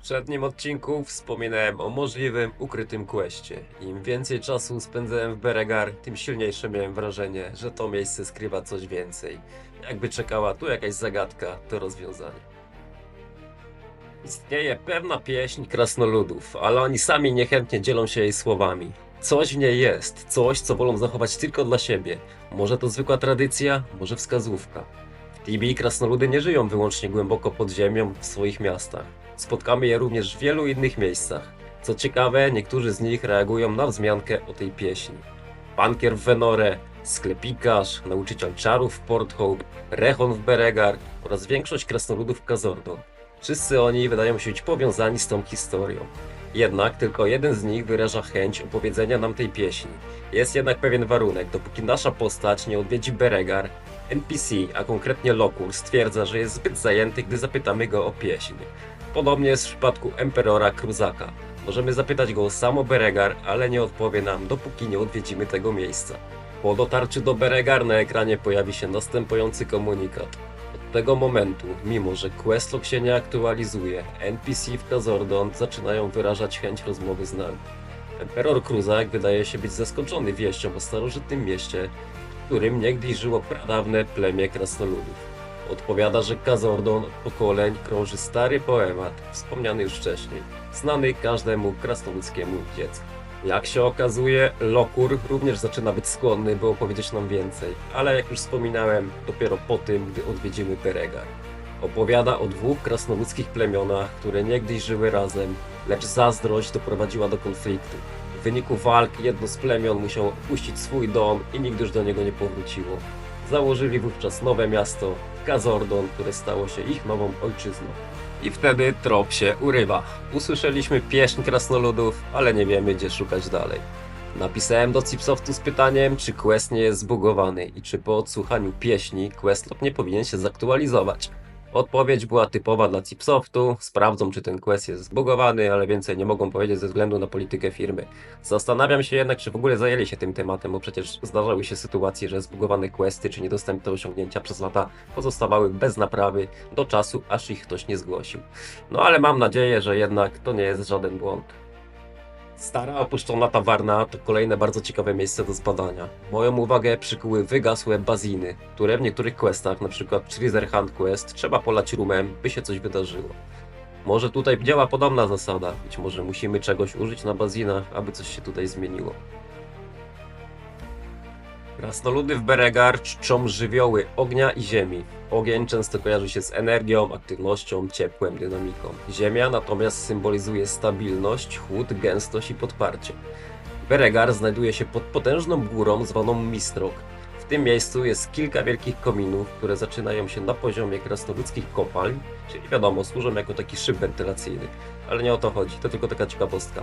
poprzednim odcinku wspominałem o możliwym ukrytym questie. Im więcej czasu spędzałem w Beregar, tym silniejsze miałem wrażenie, że to miejsce skrywa coś więcej. Jakby czekała tu jakaś zagadka do rozwiązania. Istnieje pewna pieśń krasnoludów, ale oni sami niechętnie dzielą się jej słowami. Coś w niej jest, coś co wolą zachować tylko dla siebie. Może to zwykła tradycja, może wskazówka. W Tibii krasnoludy nie żyją wyłącznie głęboko pod ziemią w swoich miastach. Spotkamy je również w wielu innych miejscach. Co ciekawe, niektórzy z nich reagują na wzmiankę o tej pieśni. Bankier w Venore, sklepikarz, nauczyciel czarów w Port Hope, Rechon w Beregar oraz większość krasnoludów w Kazordon. Wszyscy oni wydają się być powiązani z tą historią. Jednak tylko jeden z nich wyraża chęć opowiedzenia nam tej pieśni. Jest jednak pewien warunek, dopóki nasza postać nie odwiedzi Beregar, NPC, a konkretnie Lokur, stwierdza, że jest zbyt zajęty, gdy zapytamy go o pieśń. Podobnie jest w przypadku Emperora Kruzaka. Możemy zapytać go o samo Beregar, ale nie odpowie nam, dopóki nie odwiedzimy tego miejsca. Po dotarciu do Beregar na ekranie pojawi się następujący komunikat. Od tego momentu, mimo że questlog się nie aktualizuje, NPC w Kazordon zaczynają wyrażać chęć rozmowy z nami. Emperor Kruzak wydaje się być zaskoczony wieścią o starożytnym mieście, którym niegdyś żyło pradawne plemię krasnoludów. Odpowiada, że Kazordon pokoleń krąży stary poemat, wspomniany już wcześniej, znany każdemu krasnoludzkiemu dziecku. Jak się okazuje, Lokur również zaczyna być skłonny, by opowiedzieć nam więcej, ale jak już wspominałem, dopiero po tym, gdy odwiedzimy Beregar. Opowiada o dwóch krasnoludzkich plemionach, które niegdyś żyły razem, lecz zazdrość doprowadziła do konfliktu. W wyniku walk jedno z plemion musiało opuścić swój dom i nigdy już do niego nie powróciło. Założyli wówczas nowe miasto, Kazordon, które stało się ich nową ojczyzną. I wtedy trop się urywa. Usłyszeliśmy pieśń krasnoludów, ale nie wiemy gdzie szukać dalej. Napisałem do Cipsoftu z pytaniem, czy quest nie jest zbugowany i czy po odsłuchaniu pieśni questlog nie powinien się zaktualizować. Odpowiedź była typowa dla Cipsoftu, sprawdzą czy ten quest jest zbugowany, ale więcej nie mogą powiedzieć ze względu na politykę firmy. Zastanawiam się jednak, czy w ogóle zajęli się tym tematem, bo przecież zdarzały się sytuacje, że zbugowane questy czy niedostępne osiągnięcia przez lata pozostawały bez naprawy do czasu, aż ich ktoś nie zgłosił. No ale mam nadzieję, że jednak to nie jest żaden błąd. Stara opuszczona tawarna to kolejne bardzo ciekawe miejsce do zbadania. Moją uwagę przykuły wygasłe baziny, które w niektórych questach, np. Treasure Hunt Quest, trzeba polać rumem, by się coś wydarzyło. Może tutaj działa podobna zasada, być może musimy czegoś użyć na bazinach, aby coś się tutaj zmieniło. Krasnoludy w Beregar czczą żywioły ognia i ziemi. Ogień często kojarzy się z energią, aktywnością, ciepłem, dynamiką. Ziemia natomiast symbolizuje stabilność, chłód, gęstość i podparcie. Beregar znajduje się pod potężną górą zwaną Mistrok. W tym miejscu jest kilka wielkich kominów, które zaczynają się na poziomie krasnoludzkich kopalń, czyli wiadomo, służą jako taki szyb wentylacyjny. Ale nie o to chodzi, to tylko taka ciekawostka.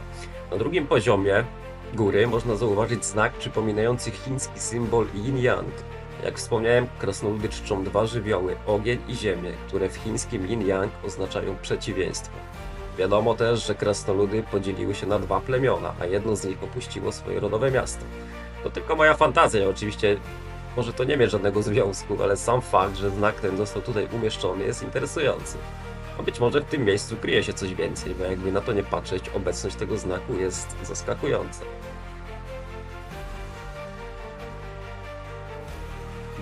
Na drugim poziomie góry można zauważyć znak przypominający chiński symbol yin-yang. Jak wspomniałem, krasnoludy czczą dwa żywioły, ogień i ziemię, które w chińskim yin-yang oznaczają przeciwieństwo. Wiadomo też, że krasnoludy podzieliły się na dwa plemiona, a jedno z nich opuściło swoje rodowe miasto. To tylko moja fantazja, oczywiście może to nie mieć żadnego związku, ale sam fakt, że znak ten został tutaj umieszczony jest interesujący. A być może w tym miejscu kryje się coś więcej, bo jakby na to nie patrzeć, obecność tego znaku jest zaskakująca.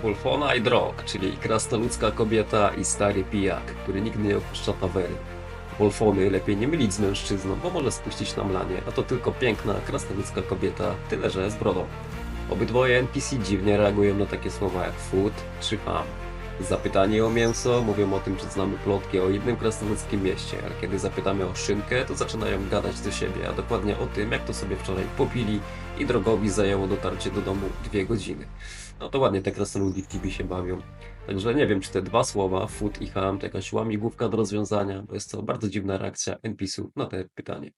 Bulfona i Drog, czyli krasnoludzka kobieta i stary pijak, który nigdy nie opuszcza tawery. Wolfony lepiej nie mylić z mężczyzną, bo może spuścić na mlanie, a to tylko piękna, krasnoludzka kobieta, tyle że z brodą. Obydwoje NPC dziwnie reagują na takie słowa jak food czy ham. Zapytani o mięso mówią o tym, że znamy plotki o innym krasnoludzkim mieście, ale kiedy zapytamy o szynkę, to zaczynają gadać do siebie, a dokładnie o tym, jak to sobie wczoraj popili i drogowi zajęło dotarcie do domu dwie godziny. No to ładnie te krasnoludki w Tibi się bawią. Także nie wiem, czy te dwa słowa, food i ham, to jakaś łamigłówka do rozwiązania, bo jest to bardzo dziwna reakcja NPC-u na te pytanie.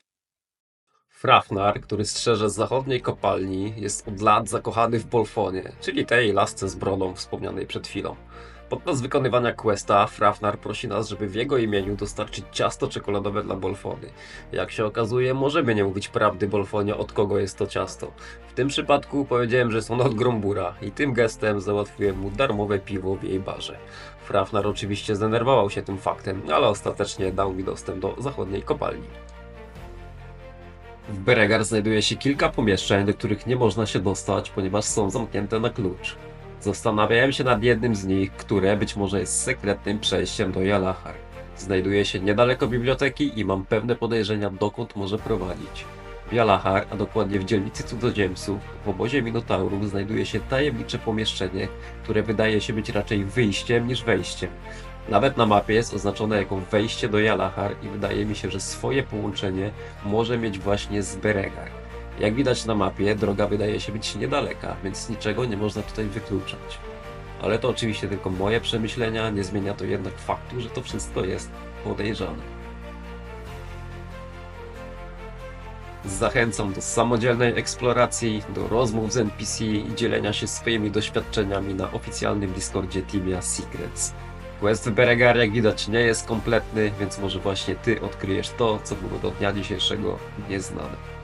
Frafnar, który strzeże z zachodniej kopalni, jest od lat zakochany w Bolfonie, czyli tej lasce z brodą wspomnianej przed chwilą. Podczas wykonywania questa Frafnar prosi nas, żeby w jego imieniu dostarczyć ciasto czekoladowe dla Bolfony. Jak się okazuje, możemy nie mówić prawdy Bolfonie, od kogo jest to ciasto. W tym przypadku powiedziałem, że ono od Grombura i tym gestem załatwiłem mu darmowe piwo w jej barze. Frafnar oczywiście zdenerwował się tym faktem, ale ostatecznie dał mi dostęp do zachodniej kopalni. W Beregar znajduje się kilka pomieszczeń, do których nie można się dostać, ponieważ są zamknięte na klucz. Zastanawiałem się nad jednym z nich, które być może jest sekretnym przejściem do Jalachar. Znajduje się niedaleko biblioteki i mam pewne podejrzenia, dokąd może prowadzić. W Jalachar, a dokładnie w dzielnicy cudzoziemców, w obozie Minotaurów znajduje się tajemnicze pomieszczenie, które wydaje się być raczej wyjściem niż wejściem. Nawet na mapie jest oznaczone jako wejście do Jalachar i wydaje mi się, że swoje połączenie może mieć właśnie z Beregar. Jak widać na mapie, droga wydaje się być niedaleka, więc niczego nie można tutaj wykluczać. Ale to oczywiście tylko moje przemyślenia, nie zmienia to jednak faktu, że to wszystko jest podejrzane. Zachęcam do samodzielnej eksploracji, do rozmów z NPC i dzielenia się swoimi doświadczeniami na oficjalnym Discordzie Timia Secrets. Quest w Beregar jak widać nie jest kompletny, więc może właśnie ty odkryjesz to, co było do dnia dzisiejszego nieznane.